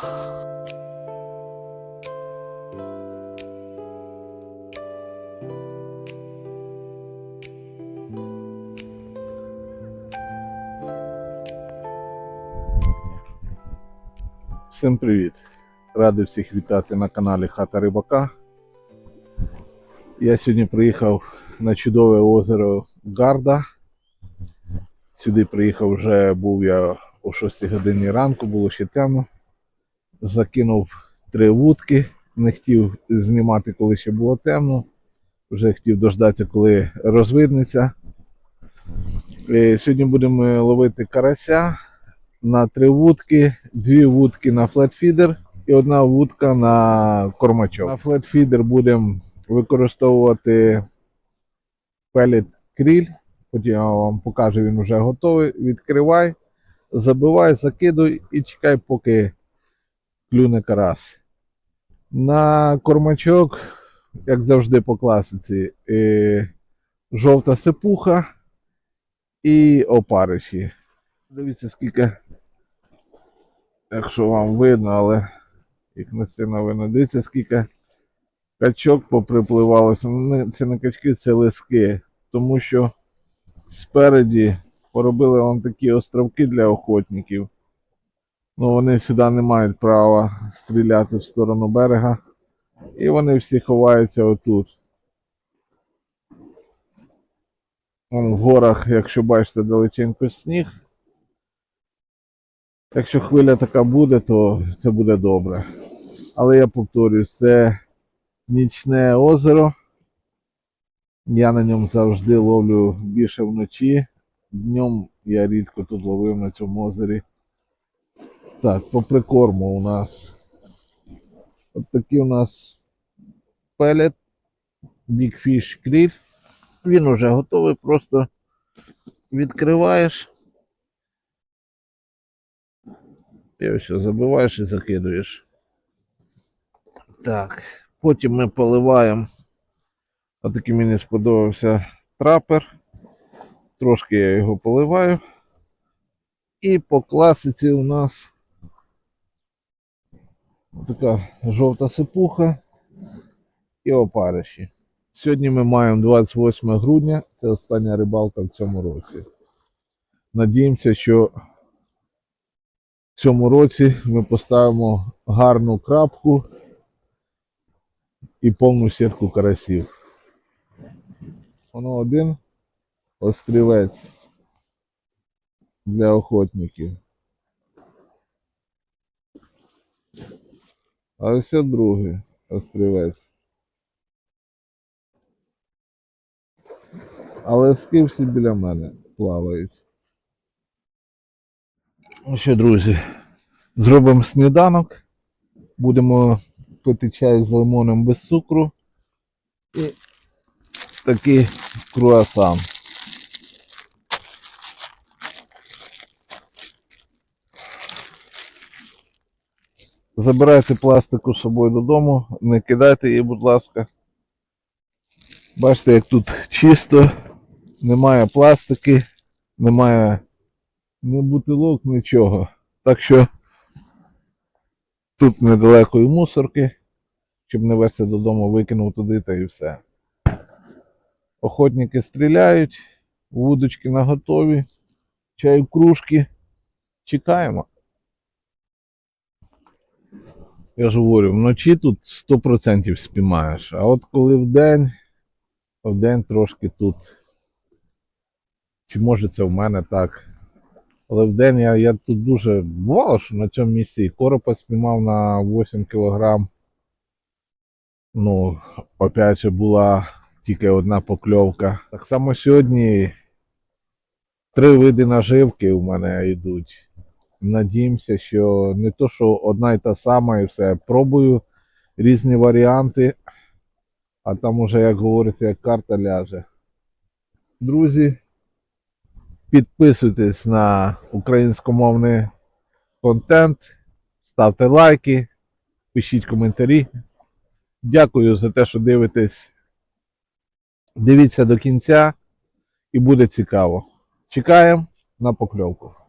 Всім привіт! Радий всіх вітати на каналі Хата Рибака. Я сьогодні приїхав на чудове озеро Гарда. Сюди приїхав вже був я о 6 годині ранку, було ще темно. Закинув три вудки, не хотів знімати, коли ще було темно. Вже хотів дождатися, коли розвиднеться. Сьогодні будемо ловити карася на три вудки, дві вудки на флетфідер і одна вудка на кормачок. На флетфідер будемо використовувати пелет кріль. Потім я вам покажу, він вже готовий. Відкривай, забивай, закидуй і чекай, поки клюне карась. На кормачок, як завжди по класиці, е, жовта сипуха і опариші. Дивіться, скільки, якщо вам видно, але їх не сильно видно. Дивіться, скільки качок поприпливалося. Ну, Це не качки, це лиски. Тому що спереді поробили вон такі островки для охотників. Ну, вони сюди не мають права стріляти в сторону берега. І вони всі ховаються отут. В горах, якщо бачите далеченько сніг, Якщо хвиля така буде, то це буде добре. Але я повторюю, це нічне озеро. Я на ньому завжди ловлю більше вночі. Днем я рідко тут ловив на цьому озері. Так, по прикорму у нас. От такий у нас пелет Big Fish Krill. Він уже готовий, просто відкриваєш. І ось забиваєш і закидуєш. Так. Потім ми поливаємо. Отакий мені сподобався трапер. Трошки я його поливаю. І по класиці у нас така жовта сипуха і опариші. Сьогодні ми маємо 28 грудня, це остання рибалка в цьому році. Надіємося, що в цьому році ми поставимо гарну крапку і повну сітку карасів. Воно один острівець для охотників. А ось другий острівець. Але ски всі біля мене плавають. Ну що, друзі, зробимо сніданок. Будемо пити чай з лимоном без цукру. І такий круасан. Забирайте пластику з собою додому, не кидайте її, будь ласка. Бачите, як тут чисто, немає пластики, немає не бутилок, нічого. Так що тут недалеко і мусорки, щоб не вести додому, викинув туди та і все. Охотники стріляють, вудочки наготові, чай в кружки. Чекаємо. Я ж говорю, вночі тут 100% спіймаєш, а от коли вдень, вдень трошки тут. Чи може це в мене так? Але в день я, я тут дуже бувало, що на цьому місці і коропа спіймав на 8 кг. Ну, опять же, була тільки одна покльовка. Так само сьогодні три види наживки у мене йдуть. Надіємося, що не то, що одна і та сама, і все. Пробую різні варіанти, а там уже, як говориться, як карта ляже. Друзі, Підписуйтесь на українськомовний контент, ставте лайки, пишіть коментарі. Дякую за те, що дивитесь. Дивіться до кінця і буде цікаво. Чекаємо на покльовку.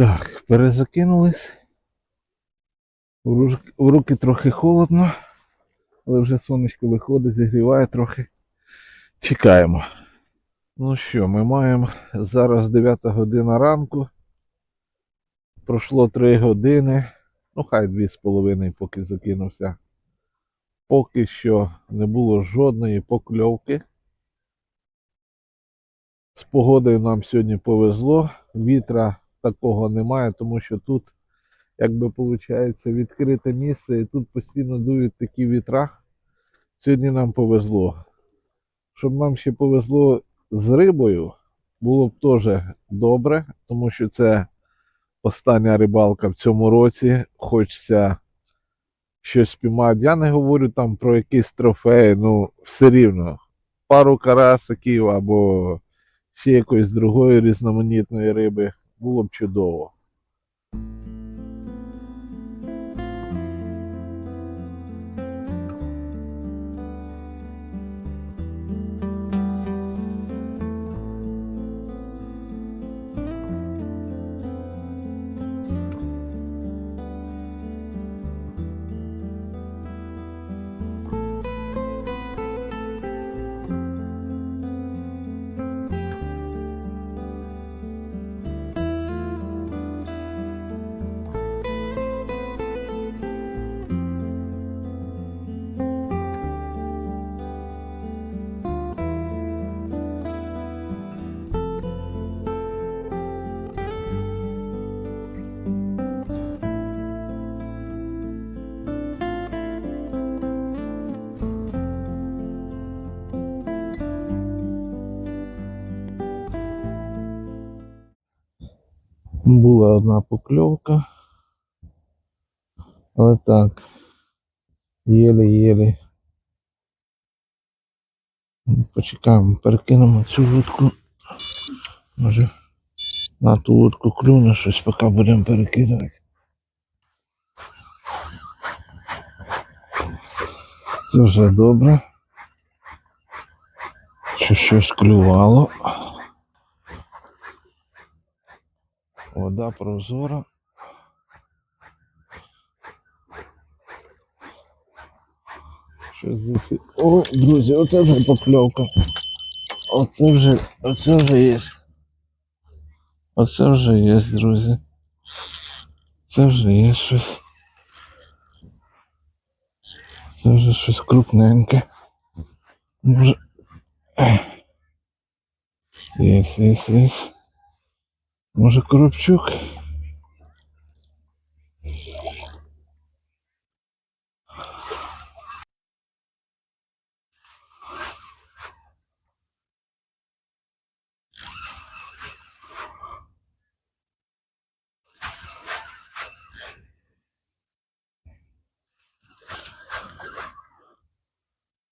Так, перезакинулись. В руки, трохи холодно, але вже сонечко виходить, зігріває трохи. Чекаємо. Ну що, ми маємо зараз 9 година ранку. Пройшло 3 години. Ну, хай 2,5, поки закинувся. Поки що не було жодної покльовки. З погодою нам сьогодні повезло. Вітра такого немає, тому що тут, якби виходить, відкрите місце і тут постійно дують такі вітра. Сьогодні нам повезло. Щоб нам ще повезло з рибою, було б теж добре, тому що це остання рибалка в цьому році. Хочеться щось спіймати. Я не говорю там про якісь трофеї, ну все рівно. Пару карасиків або ще якоїсь другої різноманітної риби було б чудово. Була одна покльовка. Але так. Єле-єле. Почекаємо, перекинемо цю вудку. Може на ту вудку клюне щось, поки будемо перекидувати. Це вже добре. Що щось клювало. Вода прозора. Що здесь? О, друзі, оце вже покльовка. Оце вже, оце вже є. Оце вже є, друзі. Це вже є щось. Це вже щось крупненьке. Може. ех. Є, є, є. Може коробчук?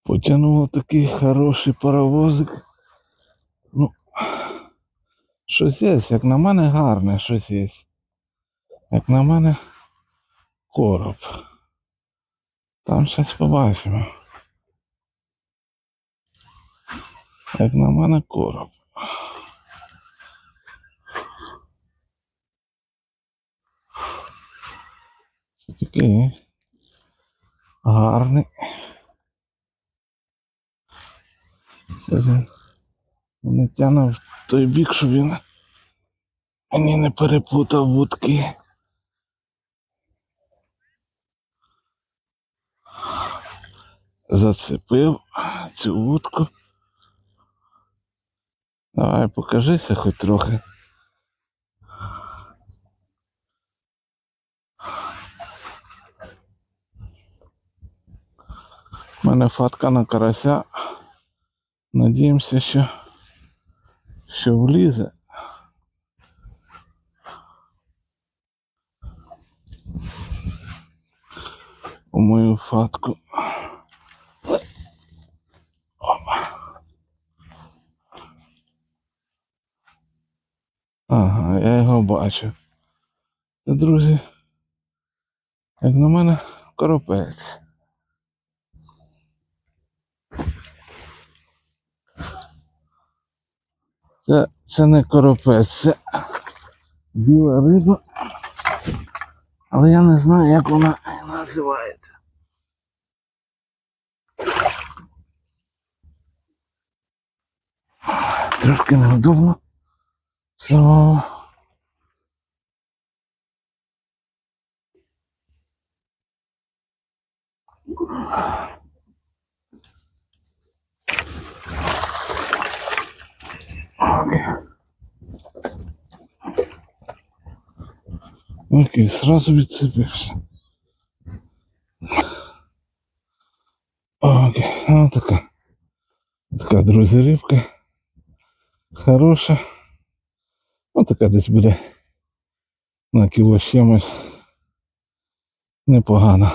Потягнуло такий хороший паровозик. Ну, щось є, як на мене гарне щось є. Як на мене короб. Там щось побачимо. Як на мене короб. Що такий гарний. Не тягне в той бік, щоб він мені не перепутав вудки. Зацепив цю вудку. Давай покажися хоч трохи. У мене фатка на карася. Надіємося, що, що влізе. У мою фатку. Ага, я його бачу. Та, друзі, як на мене, коропець. Це, це не коропець, це Біла риба. Але я не знаю, як вона називається. Трошки неудобно. So... Окей. Окей, сразу відцепився. Окей, ну така. Така, друзі, рибка. Хороша. Ну така десь буде на кіло чимось. Непогано.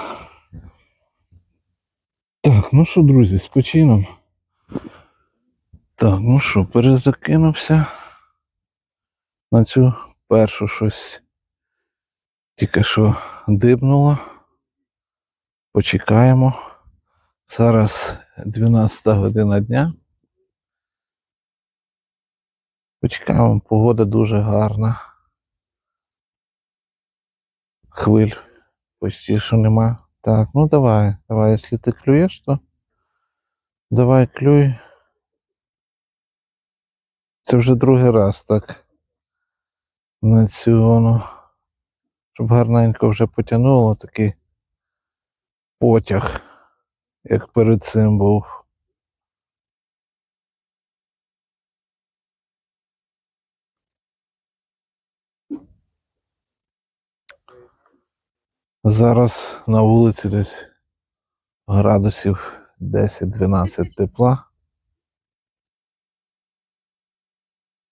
Так, ну що, друзі, з почином. Так, ну що, перезакинувся на цю першу щось. Тільки що дибнуло. Почекаємо. Зараз 12 година дня. Почекаємо, погода дуже гарна. Хвиль почти що нема. Так, ну давай, давай, якщо ти клюєш, то давай клюй. Це вже другий раз так. На цю ну, щоб гарненько вже потягнуло такий потяг, як перед цим був. Зараз на вулиці десь градусів 10-12 тепла.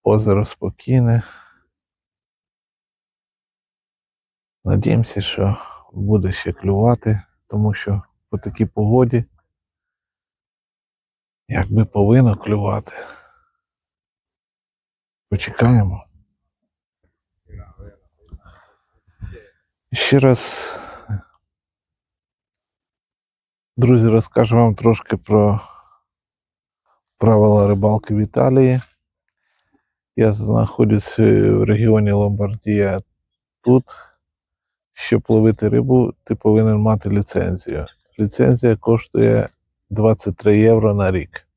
Озеро спокійне. Надіємося, що буде ще клювати, тому що по такій погоді якби повинно клювати. Почекаємо. Ще раз, друзі, розкажу вам трошки про правила рибалки в Італії. Я знаходжусь в регіоні Ломбардія. Тут, щоб ловити рибу, ти повинен мати ліцензію. Ліцензія коштує 23 євро на рік.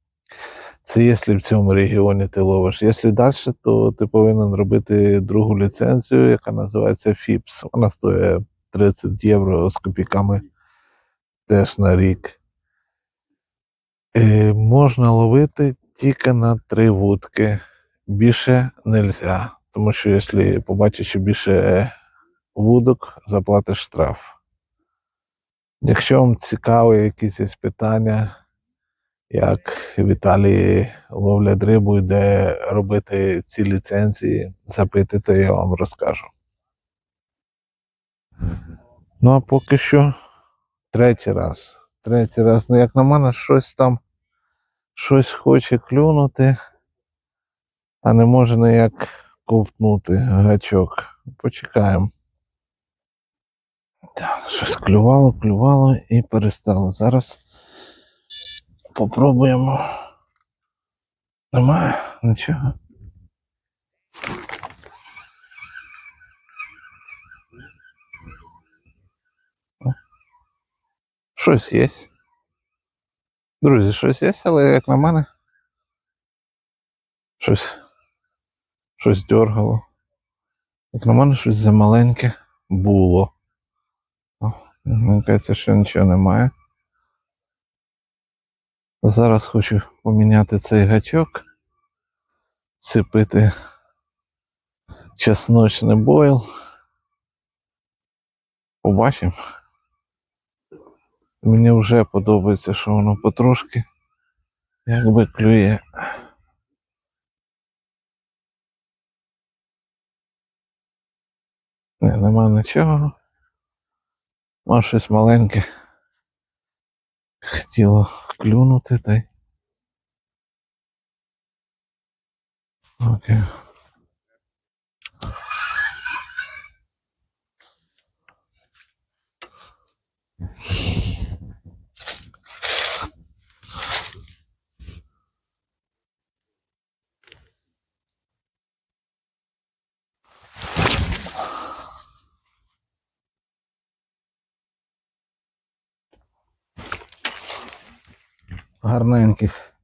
Це якщо в цьому регіоні ти ловиш. Якщо далі, то ти повинен робити другу ліцензію, яка називається FIPS. Вона стоїть 30 євро з копійками теж на рік. Е, можна ловити тільки на три вудки. Більше не можна. Тому що якщо побачиш що більше вудок, заплатиш штраф. Якщо вам цікаві якісь питання, як в Італії ловлять рибу і де робити ці ліцензії, запитайте, я вам розкажу. Ну а поки що третій раз. Третій раз. Ну, як на мене, щось там щось хоче клюнути, а не може ніяк ковтнути гачок. Почекаємо. Так, щось клювало, клювало і перестало. Зараз попробуємо. Немає нічого. Щось є. Друзі, щось є, але як на мене. Щось. Щось дергало. Як на мене, щось замаленьке було. Мені кажеться, що нічого немає. Зараз хочу поміняти цей гачок, цепити чесночний бойл. Побачимо. Мені вже подобається, що воно потрошки якби клює. Не, нема нічого. А щось маленьке. Хотіло клюнути та й. Окей. Гарненьких.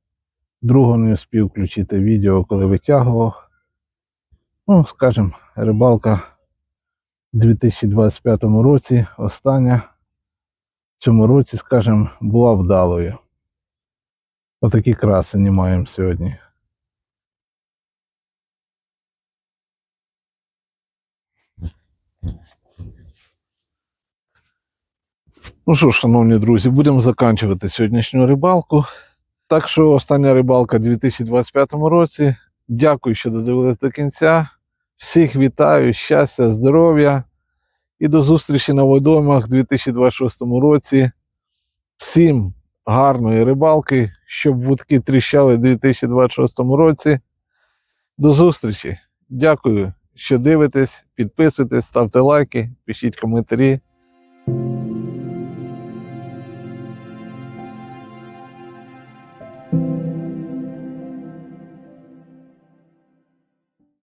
Другого не успів включити відео, коли витягував. Ну, скажімо, рибалка у 2025 році, остання в цьому році, скажімо, була вдалою. Отакі красені маємо сьогодні. Ну що шановні друзі, будемо закінчувати сьогоднішню рибалку. Так що остання рибалка у 2025 році. Дякую, що додивились до кінця. Всіх вітаю, щастя, здоров'я і до зустрічі на водоймах у 2026 році. Всім гарної рибалки, щоб вудки тріщали у 2026 році. До зустрічі. Дякую, що дивитесь, підписуйтесь, ставте лайки, пишіть коментарі.